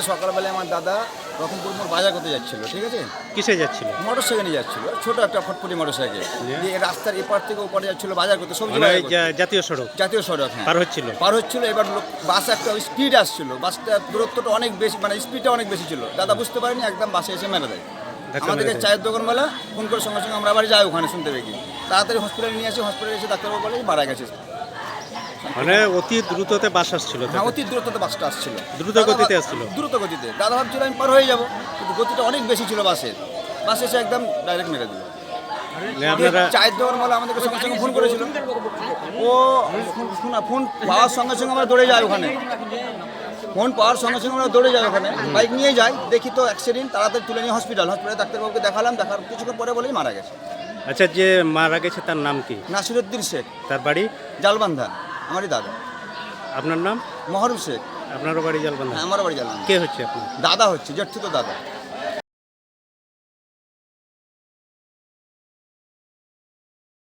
সকালবেলায় আমার দাদা রকমপুর মোড় বাজার করতে যাচ্ছিল ঠিক আছে? কিসে যাচ্ছিল? মোটর সাইকেলে যাচ্ছিল ছোট একটা ফটফটি মোটর সাইকেল দিয়ে? রাস্তার এপার থেকে ওপারে যাচ্ছিল বাজার করতে সবজি মানে বাজার ওই করতে। জা- জাতীয় সড়ক? জাতীয় সড়ক হ্যাঁ। পার হচ্ছিল? পার হচ্ছিল এবার লোক বাস একটা স্পিড আসছিল বাসটা দূরত্বটা অনেক বেশি মানে স্পিডটা অনেক বেশি ছিল। দাদা বুঝতে পারেনি একদম বাসে এসে মেরে দেয়। ধাক্কা আমাদেরকে মেরে দেয়। চায়ের ফোন করে সঙ্গে সঙ্গে আমরা আবার যাই ওখানে শুনতে পেয়ে তাড়াতাড়ি হসপিটালে নিয়ে আসি হসপিটালে এসে ডাক্তারবাবু বলে মারা গেছে। মানে অতি দ্রুততে বাস আসছিল হ্যাঁ অতি দ্রুততে বাসটা আসছিল। দ্রুত গতিতে আসছিল? দ্রুত গতিতে। দাদা ভাবছিল আমি পার হয়ে যাব কিন্তু গতিটা অনেক বেশি ছিল বাসের বাস এসে একদম ডাইরেক্ট মেরে দিল। মানে আপনারা চায়ের দোকান বলে আমাদেরকে সঙ্গে সঙ্গে ফোন করেছিল। ও ফোন- ফোন পাওয়ার সঙ্গে সঙ্গে আমরা দৌড়ে যাই ওখানে। ফোন পাওয়ার সঙ্গে সঙ্গে আমরা দৌড়ে যাই ওখানে। বাইক নিয়ে যাই দেখি তো অ্যাক্সিডেন্ট তাড়াতাড়ি তুলে নিয়ে হসপিটাল হসপিটালে ডাক্তারবাবুকে দেখালাম দেখার কিছুক্ষণ পরে বলেই মারা গেছে। আচ্ছা যে মারা গেছে তার নাম কি? নাসিরুদ্দিন শেখ। তার বাড়ি? জালবান্ধা। আমারই দাদা। আপনার নাম? মহরুম শেখ। আপনারও বাড়ি জালবান্ধা? আমার আমারও বাড়ি জালবান্ধা। কে হচ্ছে আপনার? দাদা হচ্ছে জেঠু তো দাদা।